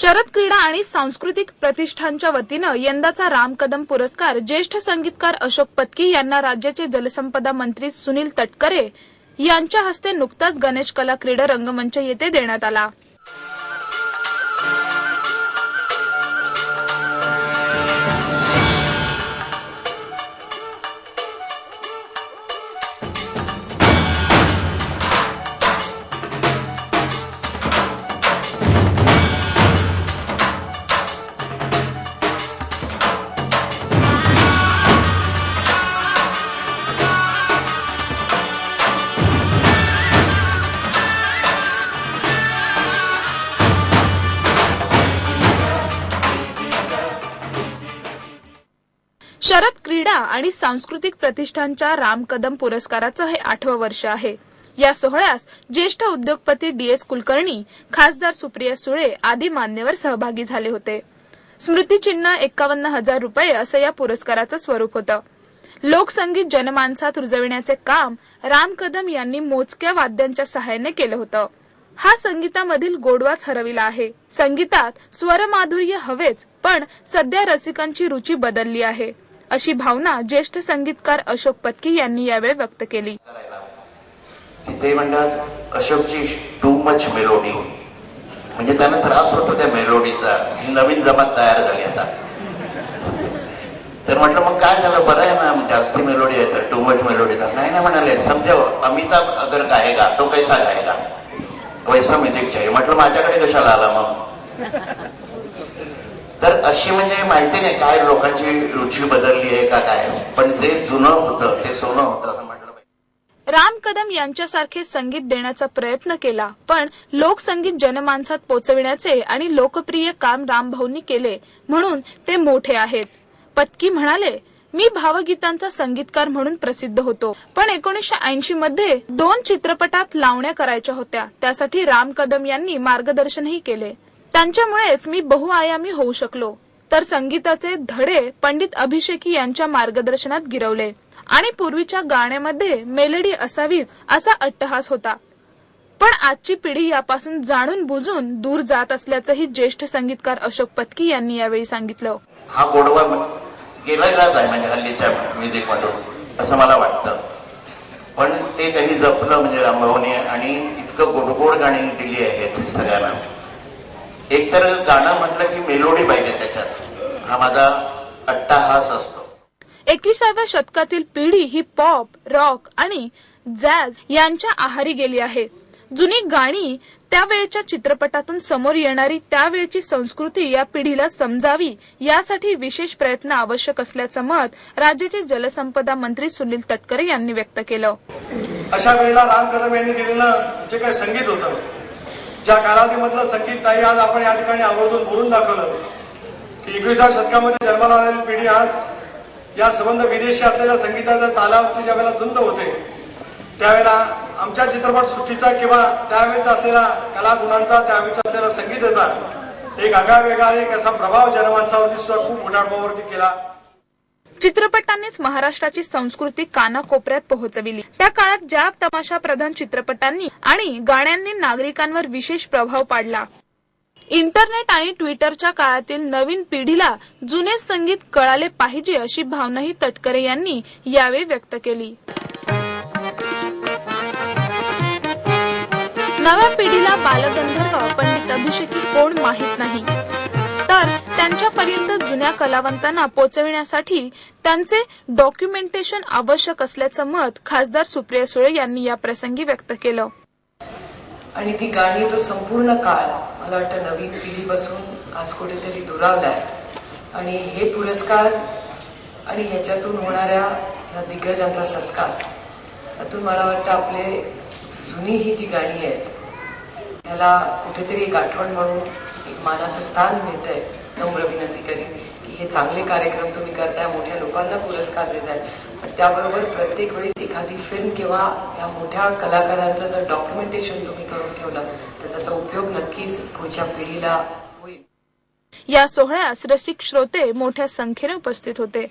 शरद क्रीडा आणि सांस्कृतिक प्रतिष्ठानच्या वतीनं यंदाचा राम कदम पुरस्कार ज्येष्ठ संगीतकार अशोक पत्की यांना राज्याचे जलसंपदा मंत्री सुनील तटकरे यांच्या हस्ते नुकताच गणेश कला क्रीडा रंगमंच येथे देण्यात आला. शरद क्रीडा आणि सांस्कृतिक प्रतिष्ठानच्या राम कदम पुरस्काराचं हे आठवं वर्ष आहे. या सोहळ्यास ज्येष्ठ उद्योगपती डी एस कुलकर्णी खासदार सुप्रिया सुळे आदी मान्यवर सहभागी झाले होते. स्मृतिचिन्ह एकावन्न हजार रुपये असं या पुरस्काराचं स्वरूप होतं. लोकसंगीत जनमानसात रुजविण्याचे काम राम कदम यांनी मोजक्या वाद्यांच्या सहाय्याने केलं होतं. हा संगीतामधील गोडवाच हरविला आहे. संगीतात स्वरमाधुर्य हवेच पण सध्या रसिकांची रुची बदलली आहे. अशी भावना ज्येष्ठ संगीतकार अशोक पत्की यांनी यावेळी व्यक्त केली. ते तिथे म्हणतात अशोकची टू मच मेलोडी म्हणजे त्यांना त्रास होतो त्या मेलोडीचा ही नवीन जमात तयार झाली आता. तर म्हटलं मग काय झालं? बरं आहे ना जास्ती मेलोडी आहे तर टू मच मेलोडी तर नाही ना म्हणाले समजा अमिताभ अगर गायगा तो कैसा गायगा वैसा म्युझिक चाहिए. म्हटलं माझ्याकडे कशाला आला मग? तर अशी म्हणजे माहिती नाही काय लोकांची रुची बदलली आहे का काय? पण जे जुनं होतं ते सोनं होतं असं म्हटलं राम कदम यांच्यासारखे संगीत देण्याचा प्रयत्न केला पण लोकसंगीत जनमानसात पोचविण्याचे आणि लोकप्रिय काम रामभाऊंनी केले म्हणून ते मोठे आहेत. पत्की म्हणाले मी भावगीतांचा संगीतकार म्हणून प्रसिद्ध होतो पण एकोणीसशे ऐंशी मध्ये दोन चित्रपटात लावण्या करायच्या होत्या त्यासाठी राम कदम यांनी मार्गदर्शनही केले. त्यांच्यामुळेच मी बहुआयामी होऊ शकलो. तर संगीताचे धडे पंडित अभिषेकी यांच्या मार्गदर्शनात गिरवले. आणि पूर्वीच्या गाण्यामध्ये मेलडी असावीच असा अट्टहास होता. पण आजची पिढी यापासून जाणून बुजून दूर जात असल्याचंही ज्येष्ठ संगीतकार अशोक पत्की यांनी यावेळी सांगितलं. हा गोडवा गेलेलाच आहे म्हणजे हल्लीच्या म्युझिक मधून असं मला वाटतं. पण ते त्यांनी जपलं म्हणजे रामभाऊने आणि इतकं गोडगोड गाणी दिली आहेत सगळ्यांना. एकतर गाणं म्हटलं की मेलोडी पाहिजे त्याच्यात. हा माझा अट्टाहास असतो. एकविसाव्या शतकातील पिढी ही पॉप रॉक आणि जॅझ यांच्या आहारी गेली आहे. जुनी गाणी त्यावेळच्या चित्रपटातून समोर येणारी त्यावेळची संस्कृती या पिढीला समजावी यासाठी विशेष प्रयत्न आवश्यक असल्याचं मत राज्याचे जलसंपदा मंत्री सुनील तटकरे यांनी व्यक्त केलं. अशा वेळेला राम कदम यांनी दिलेलं जे काही संगीत होतं ज्या कालावधीमधलं संगीत ताई आज आपण या ठिकाणी आवर्जून बोलून दाखवलं. की एकविसाव्या शतकामध्ये जन्माला आलेली पिढी आज या संबंध विदेशी असलेल्या संगीताच्या चालावरती ज्या वेळेला धुंद होते त्यावेळेला आमच्या चित्रपट सृष्टीचा किंवा त्यावेळेचा असलेला कलागुणांचा त्यावेळेचा असलेला संगीताचा एक आगळा वेगळा एक असा प्रभाव जनमानसावरती सुद्धा खूप मोठ्या केला. चित्रपटांनीच महाराष्ट्राची संस्कृती कानाकोपऱ्यात पोहोचविली. त्या काळात ज्या तमाशा प्रधान चित्रपटांनी आणि गाण्यांनी नागरिकांवर विशेष प्रभाव पाडला. इंटरनेट आणि ट्विटरच्या काळातील नवीन पिढीला जुने संगीत कळाले पाहिजे अशी भावनाही तटकरे यांनी यावेळी व्यक्त केली. नव्या पिढीला बालगंधर्व पंडित अभिषेकी कोण माहीत नाही. त्यांच्यापर्यंत जुन्या कलावंतांना पोचविण्यासाठी त्यांचे डॉक्युमेंटेशन आवश्यक असल्याचं मत खासदार सुप्रिया सुळे यांनी या प्रसंगी व्यक्त केलं. आणि ती गाणी तो संपूर्ण काळ मला वाटतं नवीन पिढीपासून आज कुठेतरी दुरावला आहे आणि हे पुरस्कार आणि ह्याच्यातून होणाऱ्या ह्या दिग्गजांचा सत्कार त्यातून मला वाटतं आपले जुनी ही जी गाणी आहेत ह्याला कुठेतरी एक आठवण म्हणून एक मानाचं स्थान मिळतंय. नम्र विनंती करीन की हे चांगले कार्यक्रम तुम्ही करताय मोठ्या लोकांना पुरस्कार देताय. पण त्याबरोबर प्रत्येक वेळेस एखादी फिल्म किंवा ह्या मोठ्या कलाकारांचं जर डॉक्युमेंटेशन तुम्ही करून ठेवलं तर त्याचा उपयोग नक्कीच पुढच्या पिढीला होईल. या सोहळ्यास रसिक श्रोते मोठ्या संख्येने उपस्थित होते.